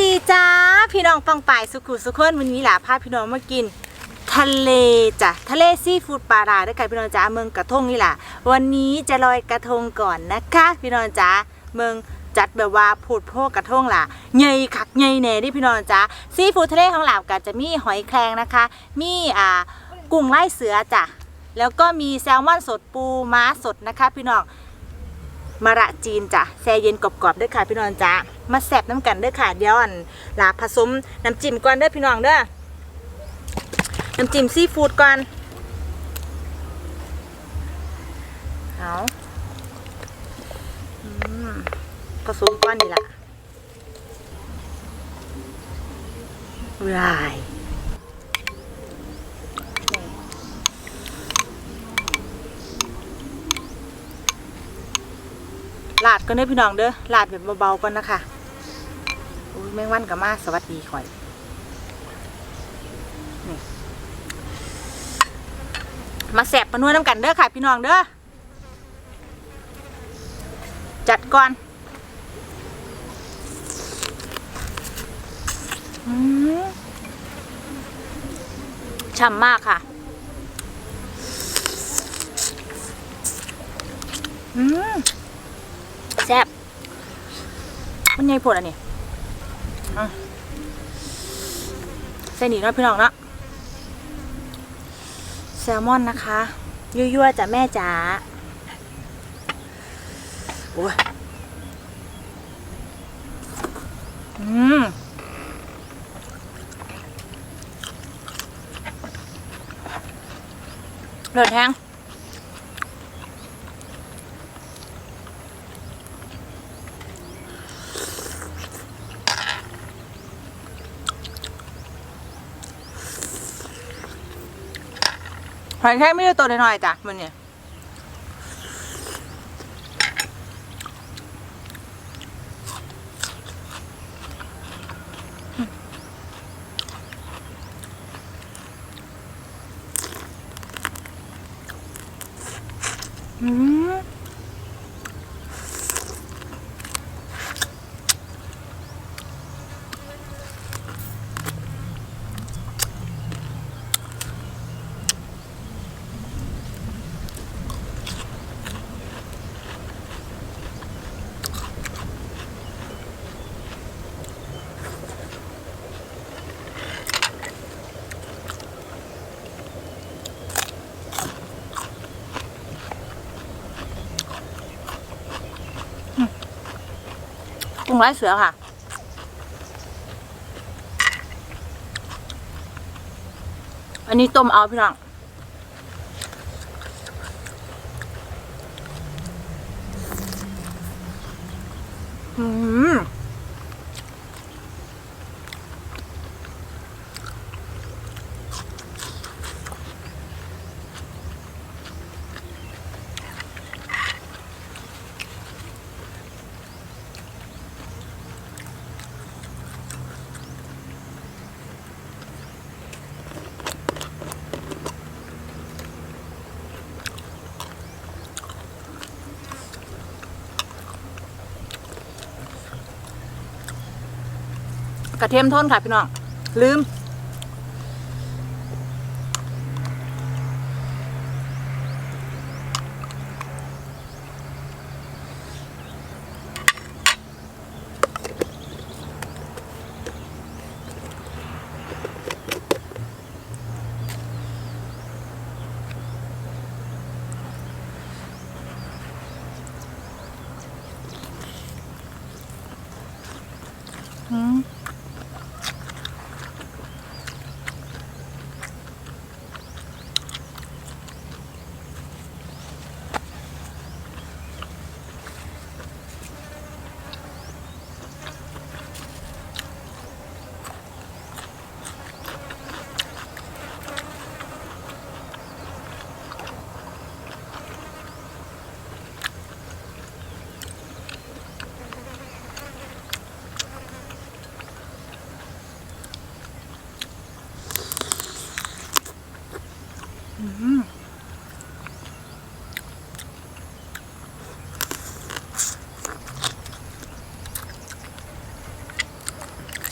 ดีจ้าพี่น้องปังป่ายสุขุสุขนวันนี้หล่ะพาพี่น้องมากิน ทะเลจ้ะทะเลซีฟู้ดปลาราด้วยกันพี่น้องจ้าเมืองกระทงนี่แหละวันนี้จะลอยกระทงก่อนนะคะ พี่น้องจ้าเมืองจัดแบบว่าพูดโพกกระทงล่ะใหญ่คักใหญ่แน่ดิพี่น้องจ้าซีฟู้ดทะเลของเราก็จะมีหอยแครงนะคะ มีอ่ากุ้งไล่เสือจ้ะแล้วก็มีแซลมอนสดปูม้าสดนะคะ พี่น้อง มะระจีนจ้ะแช่เย็นกรอบๆด้วยค่ะพี่น้องจ้ามาแซบน้ำกันด้อค่ะเดี๋ยวอันลาผสมน้ำจิ้มก่อนเด้อพี่น้องเด้อน้ำจิ้มซีฟู้ดก่อนเอาผสมก่อนนี่ล่ะราย ลาดก่อนเด้อพี่น้องเด้อลาดแบบเบาๆก่อนนะคะอุ้ยแมงวันกับมาสวัสดีข่อยมาแสบมานวดน้ำกันเด้อค่ะพี่น้องเด้อจัดก่อนอืมฉ่ำมากค่ะอืม แซ่บมันใหญ่ผดอันนี้อ่เส้นหนีน้อยพี่น้องเนาะแซลมอนนะคะ ยั่วๆจ้ะแม่จ๋าโอ้ยอืมเลือดแห้ง หอยแค่ไม่ได้ตัวน้อยๆจ้ะมันเนี่ยอืม งไร้เสือค่ะ อันนี้ต้มเอาพี่น้อง อืม กระเทียมโทนค่ะพี่น้องลืม อืม อ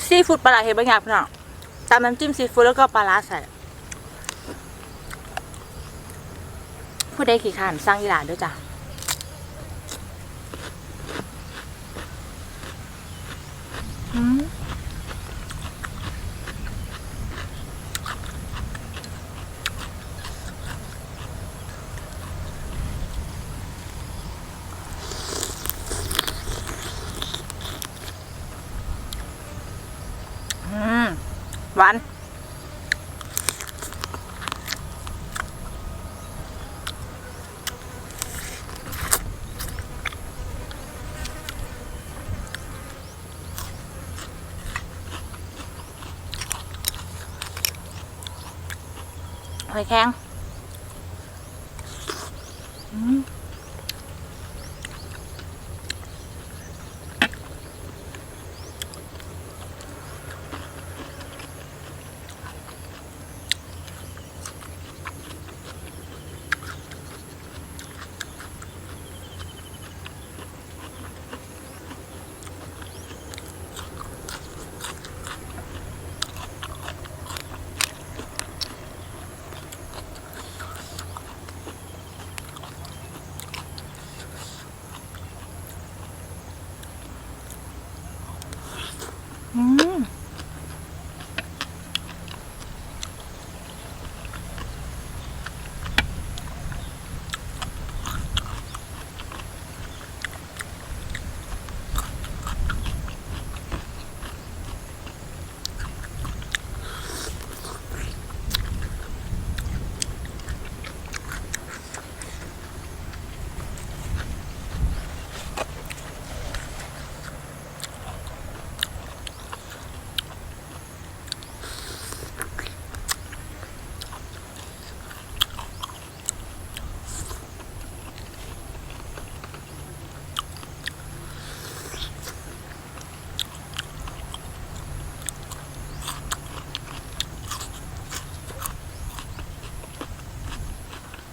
ซี ฟู้ดปลาไหลเห็ดบางอย่างพี่น้องตามน้ำจิ้มซีฟู้ดแล้วก็ปลาร้าใส่ผู้ใดขี่ขานสร้างอีหลาด้วยจ้ะอืมอืมหวาน หอยแครงอืม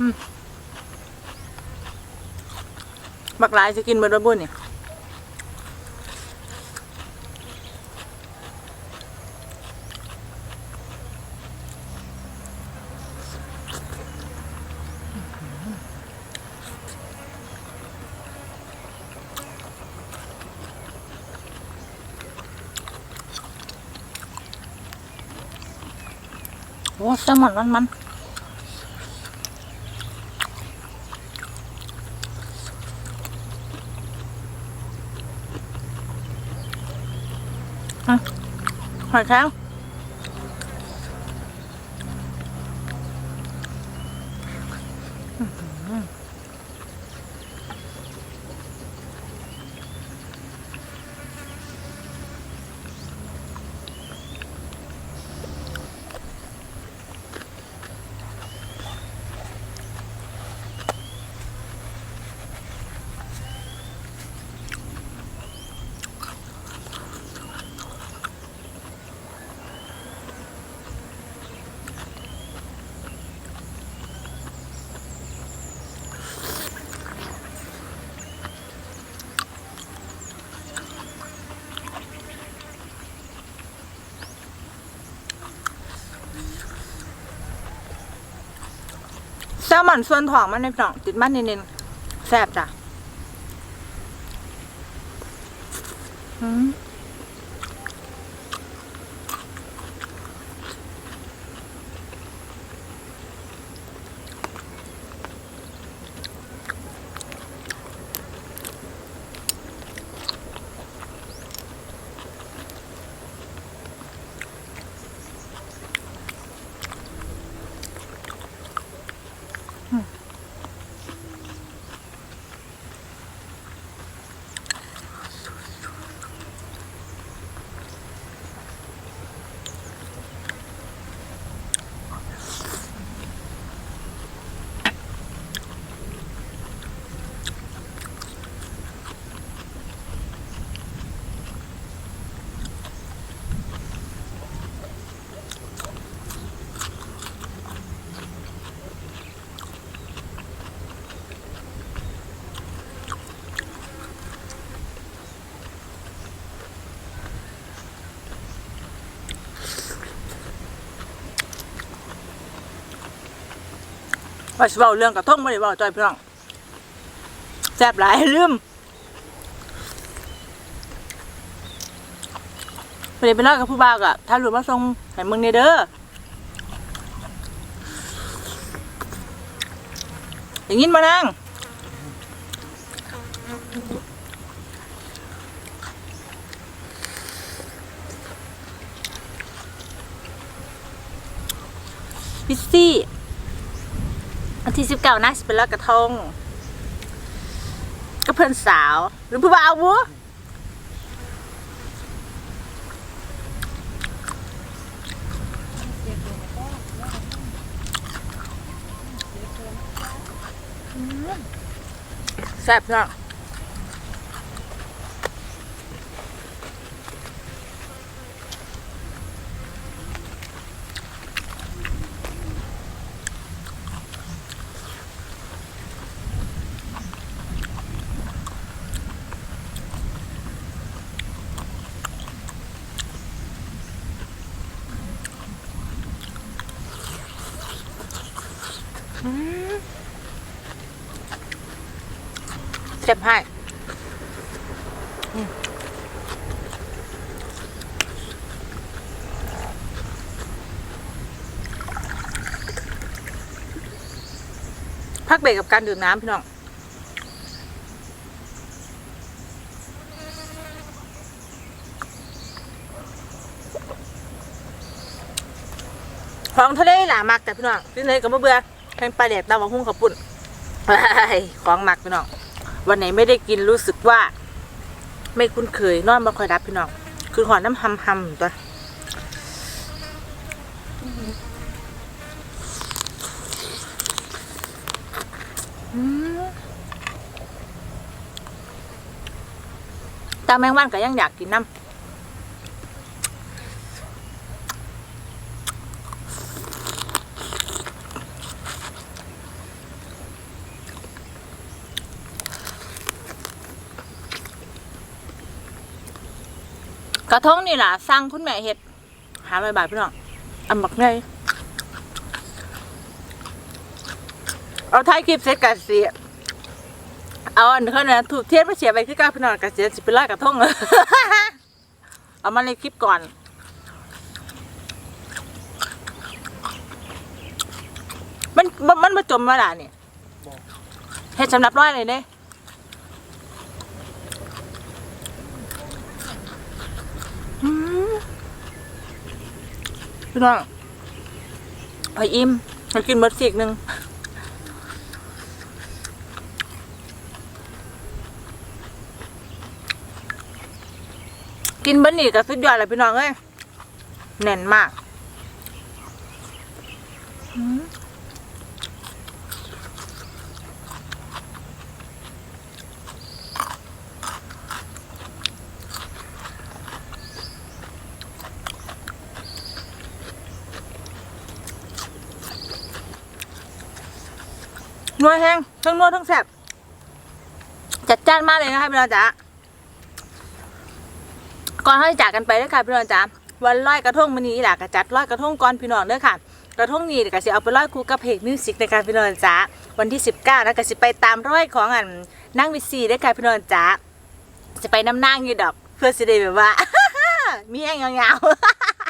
อืม บักหลายจะกินเบอร์บุญนี่โอ้แซลมอนมันมัน หอยแครง ลมอนส่วนถ่องมันในกล่องติดมันเน้นแซ่บจ้ะ ว่าสิเว้าเรื่องกระทงบ่ได้เว้าจ้อยพี่น้องแซ่บหลายลืมไปเลยไปเล่ากับผู้บ่าวก็ถ้าหลุดมาส่งให้มึงเนี่ยเด้ออย่างนี้มานั่งพิซซี่ วันที่สิบเก้านะสิเป็นลอยกระทงก็เพื่อนสาว หรือผู้บ่าววุแซ่บเนาะ ซ่บให้อืมพักเบรกกับการดื่มน้ำพี่น้องของทะเลหลามากแต่พี่น้องที่ไหนก็บ่เบื่อแข่งปลาแดดตาวังหุ้งขับปุ่นของมักพี่น้อง วันไหนไม่ได้กินรู้สึกว่า ไม่คุ้นเคยนอนไม่ค่อยรับพี่น้อง คือหอนน้ำหำหำตัวตาแมงวันก็ยังอยากกินน้ำ กระทงนี่ล่ะสร้างคุณแม่เฮ็ดหาใบบาทพี่น้องอันบักไงเอาท้ายคลิปเสร็จกันสิเอาอันเขาเนี่ยถูกเทียนมาเสียไปคือการพี่น้องกันเสียสิเป็นลอยกระทงเอามาในคลิปก่อนมันมันมันมาจมมาล่ะเนี่ยเฮ็ดสำหรับร้อยเลยเด้ พี่น้องไออิ่มมากินเบิร์ดซีกหนึ่งกินเบอร์นี่กับสุดยอดเลยพี่น้องเอ้ยแน่นมาก นัวแห้งทั้งนัวทั้งแซ่บจัดจ้านมากเลยนะคะพี่น้องจ๋าก่อนที่จากกันไปเด้อค่ะพี่น้องจ๋าวันลอยกระทงมื้อนี้ล่ะก็จัดลอยกระทงก่อนพี่น้องด้อค่ะ กระทงนี้ก็สิเอาไปลอยคู่กับเพลงมิวสิกในการพี่น้องจ๋าวันที่ 19แล้วก็สิไปตามร้อยของอันนั่งวิซีด้อค่ะพี่น้องจ๋าจะไปน้ำนางอยู่ดอก เพื่อสิได้แบบว่ามีแห้งยาว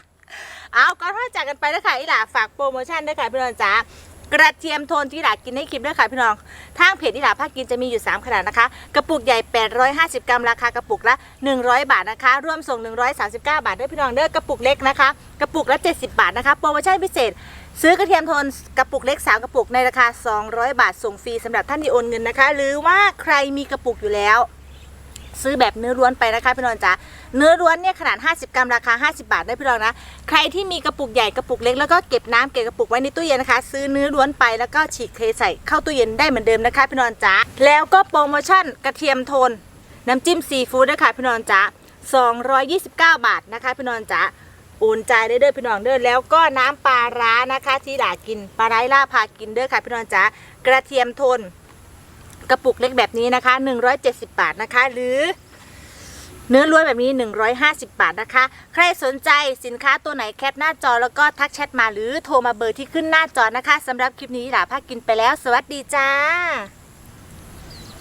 ๆเอาก่อนที่จากกันไปเด้อค่ะอีหล่าฝากโปรโมชั่นด้อค่ะพี่น้องจ๋า กระเทียมโทนที่หลากินให้คลิปด้วยค่ะพี่น้อง ทางเพจที่หลาภาคกินจะมีอยู่ 3 ขนาดนะคะ กระปุกใหญ่ 850 กรัมราคากระปุกละ 100 บาทนะคะรวมส่ง 139 บาทด้วยพี่น้องเด้อกระปุกเล็กนะคะ กระปุกละ 70 บาทนะคะโปรโมชั่นพิเศษซื้อกระเทียมโทนกระปุกเล็ก3กระปุกในราคา 200 บาทส่งฟรีสำหรับท่านที่โอนเงินนะคะ หรือว่าใครมีกระปุกอยู่แล้ว ซื้อแบบเนื้อล้วนไปนะคะพี่น้องจ๋าเนื้อล้วนเนี่ยขนาด 50 กรัมราคา 50 บาทได้พี่น้องนะ ใครที่มีกระปุกใหญ่กระปุกเล็กแล้วก็เก็บน้ำเก็บกระปุกไว้ในตู้เย็นนะคะ ซื้อเนื้อล้วนไปแล้วก็ฉีกเทใส่เข้าตู้เย็นได้เหมือนเดิมนะคะพี่น้องจ๋าแล้วก็โปรโมชั่นกระเทียมโทน น้ำจิ้มซีฟู้ดด้วยค่ะพี่น้องจ๋า229 บาทนะคะพี่น้องจ๋าอนจ่ายได้เด้อพี่น้องเด้อแล้วก็น้ำปลาร้านะคะ ที่หลากินปลาไหลล่าพากินเด้อค่ะพี่น้องจ๋ากระเทียมโทน กระปุกเล็กแบบนี้นะคะ 170 บาทนะคะ หรือเนื้อล้วนแบบนี้ 150 บาทนะคะ ใครสนใจสินค้าตัวไหนแคปหน้าจอแล้วก็ทักแชทมาหรือโทรมาเบอร์ที่ขึ้นหน้าจอนะคะสำหรับคลิปนี้หลาภากินไปแล้ว สวัสดีจ้า